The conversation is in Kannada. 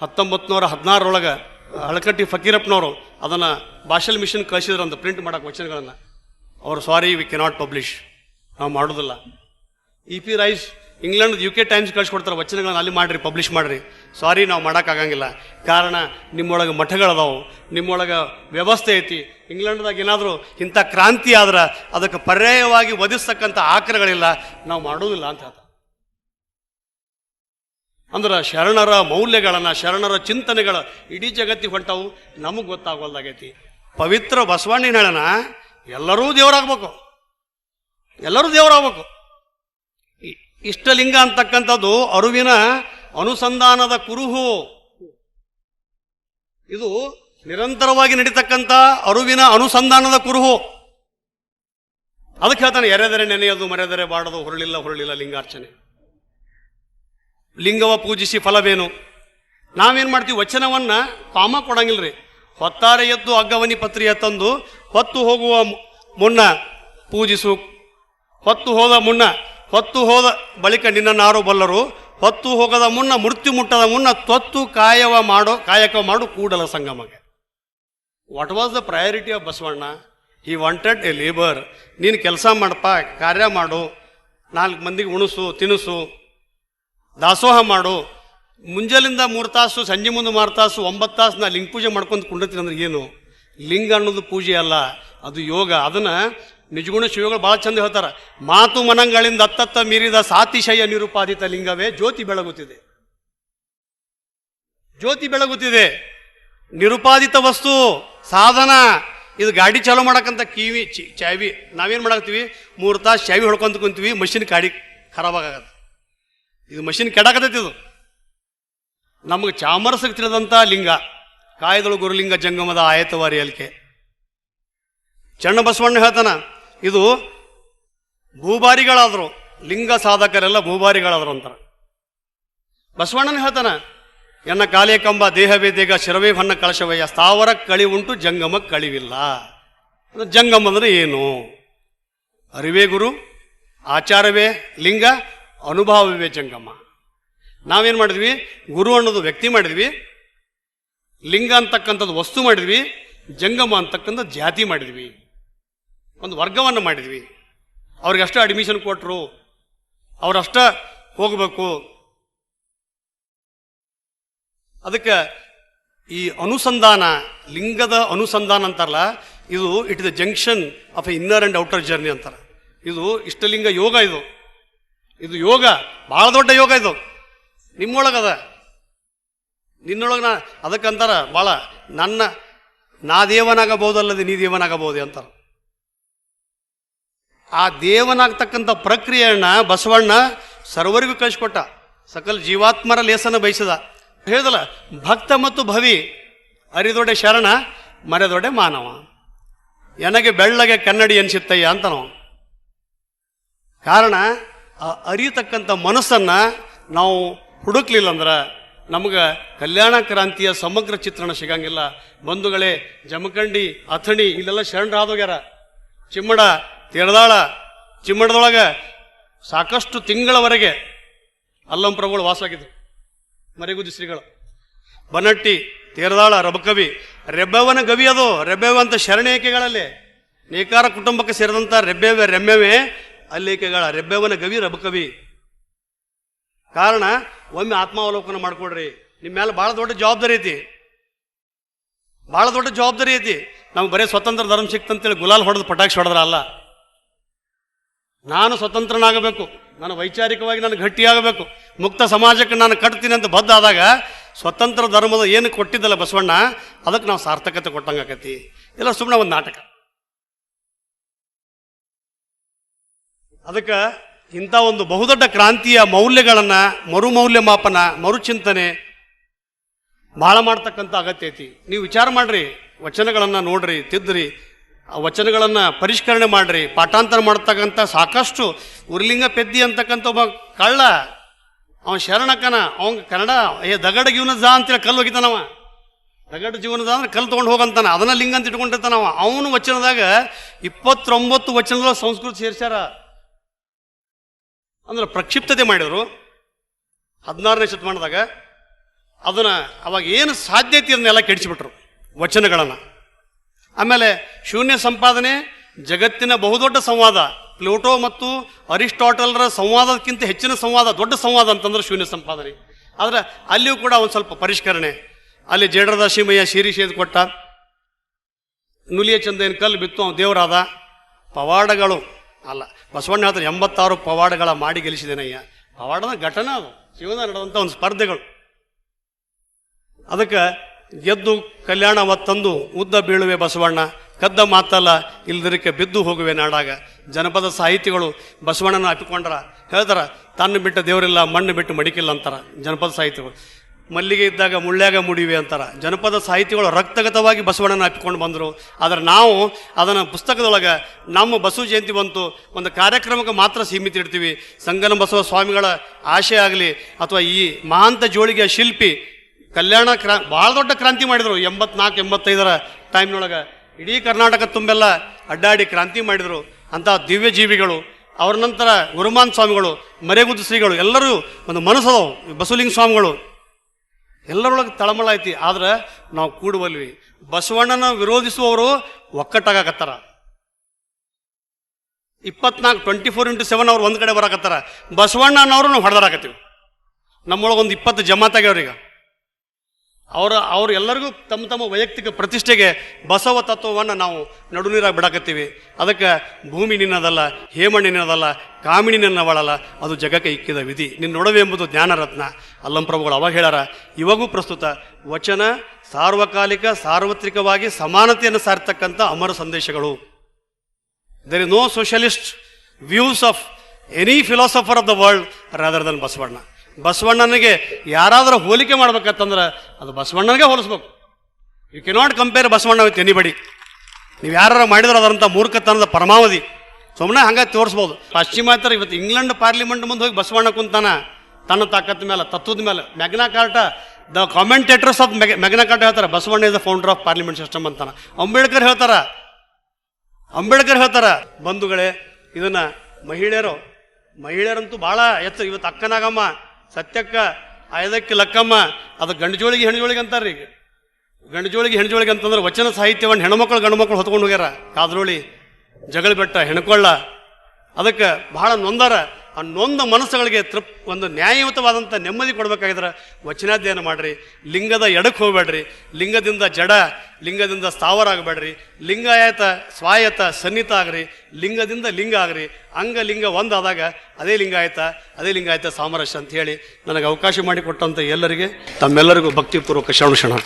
ಹತ್ತೊಂಬತ್ತು ನೂರ ಹದಿನಾರರೊಳಗೆ ಹಳಕಟ್ಟಿ ಫಕೀರಪ್ಪನವರು ಅದನ್ನು ಭಾಷಲ್ ಮಿಷನ್ ಕಳಿಸಿದ್ರಂತ ಪ್ರಿಂಟ್ ಮಾಡೋಕೆ ವಚನಗಳನ್ನು. ಅವರು ಸಾರಿ ವಿ ಕೆನಾಟ್ ಪಬ್ಲಿಷ್ ನಾವು ಮಾಡೋದಿಲ್ಲ. E P Rice England U K Times ಕಳಿಸ್ಕೊಡ್ತಾರೆ ವಚನಗಳನ್ನ, ಅಲ್ಲಿ ಮಾಡಿರಿ ಪಬ್ಲಿಷ್ ಮಾಡಿರಿ. ಸಾರಿ ನಾವು ಮಾಡೋಕ್ಕಾಗಂಗಿಲ್ಲ ಕಾರಣ, ನಿಮ್ಮೊಳಗೆ ಮಠಗಳದಾವು. ನಿಮ್ಮೊಳಗೆ ವ್ಯವಸ್ಥೆ ಐತಿ. ಇಂಗ್ಲೆಂಡ್ದಾಗ ಏನಾದರೂ ಇಂಥ ಕ್ರಾಂತಿ ಆದ್ರೆ ಅದಕ್ಕೆ ಪರ್ಯಾಯವಾಗಿ ಒದಿಸ್ತಕ್ಕಂಥ ಆಕರಗಳಿಲ್ಲ. ನಾವು ಮಾಡೋದಿಲ್ಲ, ಅಂತ ಹೇಳ್ತಾರೆ. ಅಂದ್ರೆ ಶರಣರ ಮೌಲ್ಯಗಳನ್ನು, ಶರಣರ ಚಿಂತನೆಗಳ ಇಡೀ ಜಗತ್ತಿಗೆ ಹೊಂಟವು, ನಮಗೆ ಗೊತ್ತಾಗೋಲ್ದಾಗೈತಿ ಪವಿತ್ರ ಬಸವಣ್ಣನ ಹೇಳನ ಎಲ್ಲರೂ ದೇವರಾಗಬೇಕು. ಎಲ್ಲರೂ ದೇವರಾಗಬೇಕು. ಇಷ್ಟಲಿಂಗ ಅಂತಕ್ಕಂಥದ್ದು ಅರುವಿನ ಅನುಸಂಧಾನದ ಕುರುಹು. ಇದು ನಿರಂತರವಾಗಿ ನಡೀತಕ್ಕಂಥ ಅರುವಿನ ಅನುಸಂಧಾನದ ಕುರುಹು. ಅದಕ್ಕೆ ಹೇಳ್ತಾನೆ, ಎರೆದರೆ ನೆನೆಯೋದು, ಮರೆದರೆ ಬಾಡೋದು, ಹೊರಳಿಲ್ಲ ಹೊರಳಿಲ್ಲ ಲಿಂಗಾರ್ಚನೆ. ಲಿಂಗವ ಪೂಜಿಸಿ ಫಲವೇನು? ನಾವೇನು ಮಾಡ್ತೀವಿ? ವಚನವನ್ನ ಕಾಮ ಕೊಡಂಗಿಲ್ರಿ. ಹೊತ್ತಾರೆ ಎದ್ದು ಅಗ್ಗವನಿ ಪತ್ರಿಯ ತಂದು ಹೊತ್ತು ಹೋಗುವ ಮುನ್ನ ಪೂಜಿಸು. ಹೊತ್ತು ಹೋದ ಮುನ್ನ, ಹೊತ್ತು ಹೋದ ಬಳಿಕ ನಿನ್ನನ್ನು ಆರು ಬಲ್ಲರು. ಹೊತ್ತು ಹೋಗದ ಮುನ್ನ ಮೃತ್ಯು ಮುಟ್ಟದ ಮುನ್ನ ತೊತ್ತು ಕಾಯವ ಮಾಡೋ, ಕಾಯಕ ಮಾಡು ಕೂಡಲ ಸಂಗಮಗೆ what was the priority of Basavanna? He wanted a labour ನೀನು ಕೆಲಸ ಮಾಡಪ್ಪ, ಕಾರ್ಯ ಮಾಡು. ನಾಲ್ಕು ಮಂದಿಗೆ ಉಣಿಸು ತಿನಿಸು ದಾಸೋಹ ಮಾಡು. ಮುಂಜಾಲಿಂದ ಮೂರು ತಾಸು, ಸಂಜೆ ಮುಂದೆ ಮಾರು ತಾಸು, ಒಂಬತ್ತು ತಾಸು ನಾ ಲಿಂಗ ಪೂಜೆ ಮಾಡ್ಕೊಂಡು ಕುಂಡಿರ್ತೀನಿ ಅಂದ್ರೆ ಏನು? ಲಿಂಗ ಅನ್ನೋದು ಪೂಜೆ ಅಲ್ಲ, ಅದು ಯೋಗ. ಅದನ್ನ ನಿಜಗುಣ ಶಿವಗಳು ಭಾಳ ಚಂದ ಹೇಳ್ತಾರೆ. ಮಾತು ಮನಂಗಳಿಂದ ಅತ್ತತ್ತ ಮೀರಿದ ಸಾತಿಶಯ ನಿರುಪಾದಿತ ಲಿಂಗವೇ ಜ್ಯೋತಿ ಬೆಳಗುತ್ತಿದೆ. ಜ್ಯೋತಿ ಬೆಳಗುತ್ತಿದೆ. ನಿರುಪಾದಿತ ವಸ್ತು, ಸಾಧನ. ಇದು ಗಾಡಿ ಚಾಲೂ ಮಾಡಕ್ಕಂತ ಕಿವಿ ಚಾವಿ. ನಾವೇನು ಮಾಡಾಕ್ತೀವಿ ಮೂರು ತಾಸು ಚಾವಿ ಹೊಡ್ಕೊಂತ ಕುಂತೀವಿ, ಮಷಿನ್ ಗಾಡಿ ಖರಾಬ್ ಆಗತ್ತೆ ಇದು ಮಷಿನ್ ಕೆಡಕತೈತಿ ಇದು. ನಮಗೆ ಚಾಮರಸಕ್ಕೆ ತಿಳಿದಂಥ ಲಿಂಗ ಕಾಯದಳು ಗುರುಲಿಂಗ ಜಂಗಮದ ಆಯತವಾರಿ ಅಲಿಕೆ. ಚಣ್ಣ ಬಸವಣ್ಣ ಹೇಳ್ತಾನ, ಇದು ಭೂಬಾರಿಗಳಾದರು ಲಿಂಗ ಸಾಧಕರೆಲ್ಲ ಭೂಬಾರಿಗಳಾದರು ಅಂತಾರೆ. ಬಸವಣ್ಣನ ಹೇಳ್ತಾನ, ಎನ್ನ ಕಾಲೇ ಕಂಬ ದೇಹವೇ ದೇಗ ಶಿರವೇ ಬಣ್ಣ ಕಳಶವಯ್ಯ, ಸ್ಥಾವರ ಕಳಿ ಉಂಟು, ಜಂಗಮ ಕಳಿವಿಲ್ಲ. ಜಂಗಮ ಅಂದ್ರೆ ಏನು? ಅರಿವೇ ಗುರು, ಆಚಾರವೇ ಲಿಂಗ ಅನುಭವವೇ ಜಂಗಮ ನಾವೇನು ಮಾಡಿದ್ವಿ? ಗುರು ಅನ್ನೋದು ವ್ಯಕ್ತಿ ಮಾಡಿದ್ವಿ. ಲಿಂಗ ಅಂತಕ್ಕಂಥದ್ದು ವಸ್ತು ಮಾಡಿದ್ವಿ. ಜಂಗಮ ಅಂತಕ್ಕಂಥ ಜಾತಿ ಮಾಡಿದ್ವಿ. ಒಂದು ವರ್ಗವನ್ನು ಮಾಡಿದ್ವಿ. ಅವ್ರಿಗಷ್ಟ ಅಡ್ಮಿಷನ್ ಕೊಟ್ಟರು ಅವರಷ್ಟ ಹೋಗಬೇಕು. ಅದಕ್ಕೆ ಈ ಅನುಸಂಧಾನ, ಲಿಂಗದ ಅನುಸಂಧಾನ ಅಂತಾರಲ್ಲ, ಇದು it the junction of inner and outer journey ಅಂತಾರೆ. ಇದು ಇಷ್ಟಲಿಂಗ ಯೋಗ ಇದು. ಇದು ಯೋಗ ಭಾಳ ದೊಡ್ಡ ಯೋಗ ಇದು. ನಿಮ್ಮೊಳಗದ. ನಿನ್ನೊಳಗೆ ನಾ ಅದಕ್ಕಂತಾರ ಭಾಳ ನನ್ನ, ನಾ ದೇವನಾಗಬಹುದಲ್ಲದೆ ನೀ ದೇವನಾಗಬಹುದೇ ಅಂತಾರೆ. ಆ ದೇವನಾಗ್ತಕ್ಕಂಥ ಪ್ರಕ್ರಿಯೆಯನ್ನ ಬಸವಣ್ಣ ಸರ್ವರಿಗೂ ಕಳಿಸ್ಕೊಟ್ಟ. ಸಕಲ ಜೀವಾತ್ಮರ ಲೇಸನ ಬಯಸಿದ. ಹೇಳಿದಲ್ಲ, ಭಕ್ತ ಮತ್ತು ಭವಿ, ಅರಿದೊಡೆ ಶರಣ, ಮರೆದೊಡೆ ಮಾನವ. ಎನಗೆ ಬೆಳ್ಳಗೆ ಕನ್ನಡಿ ಅನ್ಸಿತ್ತಯ್ಯ ಅಂತ ನಾವು ಕಾರಣ ಆ ಅರಿಯತಕ್ಕಂಥ ಮನಸ್ಸನ್ನು ನಾವು ಹುಡುಕ್ಲಿಲ್ಲ ಅಂದ್ರೆ ನಮಗೆ ಕಲ್ಯಾಣ ಕ್ರಾಂತಿಯ ಸಮಗ್ರ ಚಿತ್ರಣ ಸಿಗಂಗಿಲ್ಲ. ಬಂಧುಗಳೇ, ಜಮಖಂಡಿ, ಅಥಣಿ, ಇಲ್ಲೆಲ್ಲ ಶರಣರಾದೋಗ್ಯಾರ ಚಿಮ್ಮಡ, ತೇರದಾಳ, ಚಿಮ್ಮಡದೊಳಗೆ ಸಾಕಷ್ಟು ತಿಂಗಳವರೆಗೆ ಅಲ್ಲಂ ಪ್ರಭುಗಳು ವಾಸವಾಗಿದ್ದರು ಮರಿಗುದಿ ಶ್ರೀಗಳು. ಬನಟ್ಟಿ, ತೇರದಾಳ, ರಬಕವಿ, ರೆಬ್ಬೆವನ ಗವಿ ಅದು. ರೆಬ್ಬೆವ ಶರಣೇಕೆಗಳಲ್ಲಿ. ನೇಕಾರ ಕುಟುಂಬಕ್ಕೆ ಸೇರಿದಂಥ ರೆಬ್ಬೆವೆ, ರೆಮ್ಮೆವೆ ಅಲ್ಲೇಕೆಗಳ ರೆಬ್ಬೆವನ ಗವಿ ರಬಕವಿ ಕಾರಣ, ಒಮ್ಮೆ ಆತ್ಮಾವಲೋಕನ ಮಾಡ್ಕೊಡ್ರಿ ನಿಮ್ಮ ಮೇಲೆ ಭಾಳ ದೊಡ್ಡ ಜವಾಬ್ದಾರಿ ಐತಿ. ಭಾಳ ದೊಡ್ಡ ಜವಾಬ್ದಾರಿ ಐತಿ. ನಮ್ಗೆ ಬರೀ ಸ್ವತಂತ್ರ ಧರ್ಮ ಸಿಕ್ತಂತೇಳಿ ಗುಲಾಲ್ ಹೊಡೆದು ಪಟಾಕ್ಷಿ ಹೊಡೆದ್ರ ಅಲ್ಲ. ನಾನು ಸ್ವತಂತ್ರನಾಗಬೇಕು. ನಾನು ವೈಚಾರಿಕವಾಗಿ ನಾನು ಗಟ್ಟಿಯಾಗಬೇಕು. ಮುಕ್ತ ಸಮಾಜಕ್ಕೆ ನಾನು ಕಟ್ತೀನಿ ಅಂತ ಬದ್ಧ ಆದಾಗ ಸ್ವತಂತ್ರ ಧರ್ಮದ ಏನು ಕೊಟ್ಟಿದ್ದಲ್ಲ ಬಸವಣ್ಣ, ಅದಕ್ಕೆ ನಾವು ಸಾರ್ಥಕತೆ ಕೊಟ್ಟಂಗಾಕತಿ. ಇಲ್ಲ ಸುಮ್ಮನೆ ಒಂದು ನಾಟಕ. ಅದಕ್ಕೆ ಇಂಥ ಒಂದು ಬಹುದೊಡ್ಡ ಕ್ರಾಂತಿಯ ಮೌಲ್ಯಗಳನ್ನು ಮರು ಮೌಲ್ಯಮಾಪನ ಮರುಚಿಂತನೆ ಭಾಳ ಮಾಡ್ತಕ್ಕಂಥ ಅಗತ್ಯ ಐತಿ. ನೀವು ವಿಚಾರ ಮಾಡ್ರಿ, ವಚನಗಳನ್ನು ನೋಡ್ರಿ ತಿದ್ರಿ ಆ ವಚನಗಳನ್ನು ಪರಿಷ್ಕರಣೆ ಮಾಡ್ರಿ, ಪಾಠಾಂತರ ಮಾಡ್ತಕ್ಕಂಥ ಸಾಕಷ್ಟು ಉರ್ಲಿಂಗ ಪೆದ್ದಿ ಅಂತಕ್ಕಂಥ ಒಬ್ಬ ಕಳ್ಳ ಅವನ ಶರಣಕ್ಕನ ಅವನ ಕನ್ನಡ, ಏ ದಗಡ ಜೀವನದ ಅಂತೇಳಿ ಕಲ್ಲು ಹೋಗಿತಾನವ ದಗಡ ಜೀವನದ ಅಂದ್ರೆ ಕಲ್ಲು ತೊಗೊಂಡು ಹೋಗಂತಾನ, ಅದನ್ನ ಲಿಂಗ ಅಂತ ಇಟ್ಕೊಂಡಿರ್ತಾನವ ಅವನು ವಚನದಾಗ ಇಪ್ಪತ್ತೊಂಬತ್ತು ವಚನಗಳ ಸಂಸ್ಕೃತ ಸೇರ್ಸ್ಯಾರ. ಅಂದ್ರೆ ಪ್ರಕ್ಷಿಪ್ತತೆ ಮಾಡಿದ್ರು. ಹದಿನಾರನೇ ಶತಮಾನದಾಗ ಅದನ್ನ ಅವಾಗ ಏನು ಸಾಧ್ಯತೆ ಅದನ್ನೆಲ್ಲ ಕೆಡಿಸಿಬಿಟ್ರು ವಚನಗಳನ್ನು. ಆಮೇಲೆ ಶೂನ್ಯ ಸಂಪಾದನೆ, ಜಗತ್ತಿನ ಬಹುದೊಡ್ಡ ಸಂವಾದ, ಪ್ಲೂಟೋ ಮತ್ತು ಅರಿಸ್ಟಾಟಲ್ರ ಸಂವಾದಕ್ಕಿಂತ ಹೆಚ್ಚಿನ ಸಂವಾದ, ದೊಡ್ಡ ಸಂವಾದ ಅಂತಂದ್ರೆ ಶೂನ್ಯ ಸಂಪಾದನೆ. ಆದ್ರೆ ಅಲ್ಲಿಯೂ ಕೂಡ ಒಂದು ಸ್ವಲ್ಪ ಪರಿಷ್ಕರಣೆ. ಅಲ್ಲಿ ಜೇಡರದ ಶಿಮಯ್ಯ ಶೀರಿಷೇದ್ ಕೊಟ್ಟ. ನುಲಿಯ ಚಂದೇನ ಕಲ್ಲು ಬಿತ್ತು, ಅವನು ದೇವರಾದ ಪವಾಡಗಳು. ಅಲ್ಲ, ಬಸವಣ್ಣ ಹೇಳ್ತಾರೆ ಎಂಬತ್ತಾರು ಪವಾಡಗಳ ಮಾಡಿ ಗೆಲ್ಲಿಸಿದೇನಯ್ಯ. ಪವಾಡದ ಘಟನೆ ಅದು. ಜೀವನ ನಡೆದಂಥ ಒಂದು ಸ್ಪರ್ಧೆಗಳು. ಅದಕ್ಕೆ ಗೆದ್ದು ಕಲ್ಯಾಣ ತಂದು ಉದ್ದ ಬೀಳುವೆ ಬಸವಣ್ಣ. ಕದ್ದ ಮಾತಲ್ಲ, ಇಲ್ದಿರಕ್ಕೆ ಬಿದ್ದು ಹೋಗುವೆ ನಾಡಾಗ. ಜನಪದ ಸಾಹಿತಿಗಳು ಬಸವಣ್ಣನ ಅಪ್ಪಿಕೊಂಡ್ರ ಹೇಳ್ತಾರ, ತನ್ನ ಬಿಟ್ಟ ದೇವರಿಲ್ಲ, ಮಣ್ಣು ಬಿಟ್ಟು ಮಡಿಕಿಲ್ಲ ಅಂತಾರ ಜನಪದ ಸಾಹಿತಿಗಳು. ಮಲ್ಲಿಗೆ ಇದ್ದಾಗ ಮುಳ್ಳ್ಯಾಗ ಮುಡಿವೆ ಅಂತಾರ. ಜನಪದ ಸಾಹಿತಿಗಳು ರಕ್ತಗತವಾಗಿ ಬಸವಣ್ಣನ ಹಾಕಿಕೊಂಡು ಬಂದರು. ಆದರೆ ನಾವು ಅದನ್ನು ಪುಸ್ತಕದೊಳಗೆ ನಮ್ಮ ಬಸವ ಜಯಂತಿ ಬಂತು, ಒಂದು ಕಾರ್ಯಕ್ರಮಕ್ಕೆ ಮಾತ್ರ ಸೀಮಿತ ಇಡ್ತೀವಿ. ಸಂಗನ ಬಸವ ಸ್ವಾಮಿಗಳ ಆಶೆ ಆಗಲಿ ಅಥವಾ ಈ ಮಹಾಂತ ಜೋಳಿಗೆ ಶಿಲ್ಪಿ ಕಲ್ಯಾಣ ಕ್ರಾ ಭಾಳ ದೊಡ್ಡ ಕ್ರಾಂತಿ ಮಾಡಿದರು. ಎಂಬತ್ನಾಲ್ಕು, ಎಂಬತ್ತೈದರ ಟೈಮ್ನೊಳಗೆ ಇಡೀ ಕರ್ನಾಟಕ ತುಂಬೆಲ್ಲ ಅಡ್ಡಾಡಿ ಕ್ರಾಂತಿ ಮಾಡಿದರು. ಅಂಥ ದಿವ್ಯ ಜೀವಿಗಳು, ಅವ್ರ ನಂತರ ಗುರುಮಾನ್ ಸ್ವಾಮಿಗಳು ಮರೆಗುದ್ದು ಶ್ರೀಗಳು ಎಲ್ಲರೂ ಒಂದು ಮನಸ್ಸದವು ಬಸವಲಿಂಗ ಸ್ವಾಮಿಗಳು. ಎಲ್ಲರೊಳಗೆ ತಳಮಳ ಐತಿ. ಆದ್ರೆ ನಾವು ಕೂಡುವಲ್ವಿ. ಬಸವಣ್ಣನ ವಿರೋಧಿಸುವವರು ಒಕ್ಕಟ್ಟಾಗತ್ತಾರ ಇಪ್ಪತ್ನಾಲ್ಕು ಟ್ವೆಂಟಿ ಫೋರ್ ಇಂಟು ಸೆವೆನ್ ಅವ್ರು ಒಂದು ಕಡೆ ಬರಾಕತ್ತಾರ. ಬಸವಣ್ಣನವರು ನಾವು ಹೊಡೆದಾರಾಕತ್ತೀವಿ ನಮ್ಮೊಳಗೆ ಒಂದು ಇಪ್ಪತ್ತು ಜಮಾತಾಗ್ಯವ್ರೀಗ ಅವರ ಅವರೆಲ್ಲರಿಗೂ ತಮ್ಮ ತಮ್ಮ ವೈಯಕ್ತಿಕ ಪ್ರತಿಷ್ಠೆಗೆ ಬಸವ ತತ್ವವನ್ನು ನಾವು ನಡುನೀರಾಗಿ ಬಿಡಾಕತ್ತೀವಿ. ಅದಕ್ಕೆ ಭೂಮಿ ನಿನ್ನದಲ್ಲ, ಹೇಮಣ್ಣ ನಿನ್ನದಲ್ಲ ಕಾಮಿಣಿ ಅದು ಜಗಕ್ಕೆ ಇಕ್ಕಿದ ವಿಧಿ. ನಿನ್ನ ನೋಡವೆ ಎಂಬುದು ಜ್ಞಾನರತ್ನ. ಅಲ್ಲಂಪ್ರಭುಗಳು ಅವಾಗ ಹೇಳ್ಯಾರ, ಇವಾಗೂ ಪ್ರಸ್ತುತ ವಚನ ಸಾರ್ವಕಾಲಿಕ, ಸಾರ್ವತ್ರಿಕವಾಗಿ ಸಮಾನತೆಯನ್ನು ಸಾರ್ತಕ್ಕಂಥ ಅಮರ ಸಂದೇಶಗಳು. There is no socialist views of any philosopher of the world rather than Basavanna. ಬಸವಣ್ಣನಿಗೆ ಯಾರಾದರೂ ಹೋಲಿಕೆ ಮಾಡ್ಬೇಕಂತಂದ್ರೆ ಅದು ಬಸವಣ್ಣನಿಗೆ ಹೋಲಿಸ್ಬೇಕು. You can not compare Basavanna with anybody ನೀವು ಯಾರು ಮಾಡಿದ್ರೆ ಅದರಂಥ ಮೂರ್ಖತನದ ಪರಮಾವಧಿ. ಸುಮ್ಮನೆ ಹಂಗೆ ತೋರಿಸ್ಬೋದು. ಪಾಶ್ಚಿಮಾತ್ಯರ ಇವತ್ತು ಇಂಗ್ಲೆಂಡ್ ಪಾರ್ಲಿಮೆಂಟ್ ಮುಂದೆ ಹೋಗಿ ಬಸವಣ್ಣ ಕುಂತಾನ, ತನ್ನ ತಾಕತ್ ಮೇಲೆ, ತತ್ವದ ಮೇಲೆ. Magna Carta the commentators of Magna Carta ಹೇಳ್ತಾರೆ, Basavanna is the founder of parliament system ಅಂತಾನ. ಅಂಬೇಡ್ಕರ್ ಹೇಳ್ತಾರೆ ಅಂಬೇಡ್ಕರ್ ಹೇಳ್ತಾರೆ, ಬಂಧುಗಳೇ, ಇದನ್ನ ಮಹಿಳೆಯರು, ಮಹಿಳೆಯರಂತೂ ಭಾಳ ಎತ್ತ, ಇವತ್ತು ಅಕ್ಕನಾಗಮ್ಮ ಸತ್ಯಕ್ಕ ಆಯದಕ್ಕೆ ಲಕ್ಕಮ್ಮ, ಅದು ಗಂಡು ಜೋಳಿಗೆ ಹೆಣ್ಣು ಜೋಳಿಗೆ ಅಂತಾರೆ ಈಗ. ಗಂಡು ಜೋಳಿಗೆ ಹೆಣ್ಣು ಜೋಳಿಗೆ ಅಂತಂದ್ರೆ ವಚನ ಸಾಹಿತ್ಯವನ್ನು ಹೆಣ್ಮಕ್ಳು ಗಂಡು ಮಕ್ಕಳು ಹೊತ್ಕೊಂಡು ಹೋಗ್ಯಾರ. ಕಾದ್ರೋಳಿ, ಜಗಳ ಬೆಟ್ಟ, ಹೆಣ್ಕೊಳ್ಳ, ಅದಕ್ಕೆ ಬಹಳ ನೊಂದಾರ. ಆ ನೊಂದ ಮನಸ್ಸುಗಳಿಗೆ ತೃಪ್, ಒಂದು ನ್ಯಾಯಯುತವಾದಂಥ ನೆಮ್ಮದಿ ಕೊಡಬೇಕಾಗಿದ್ರೆ ವಚನಾಧ್ಯಯನ ಮಾಡಿರಿ. ಲಿಂಗದ ಎಡಕ್ಕೆ ಹೋಗಬೇಡ್ರಿ. ಲಿಂಗದಿಂದ ಜಡ, ಲಿಂಗದಿಂದ ಸ್ಥಾವರ ಆಗಬೇಡ್ರಿ. ಲಿಂಗಾಯತ ಸ್ವಾಯತ ಸನ್ನಿತ ಆಗ್ರಿ. ಲಿಂಗದಿಂದ ಲಿಂಗ ಆಗ್ರಿ. ಅಂಗ ಲಿಂಗ ಒಂದಾದಾಗ ಅದೇ ಲಿಂಗಾಯತ ಅದೇ ಲಿಂಗಾಯತ ಸಾಮರಸ್ಯ ಅಂತ ಹೇಳಿ ನನಗೆ ಅವಕಾಶ ಮಾಡಿಕೊಟ್ಟಂಥ ಎಲ್ಲರಿಗೆ ತಮ್ಮೆಲ್ಲರಿಗೂ ಭಕ್ತಿಪೂರ್ವಕ ಶರಣ ಶರಣ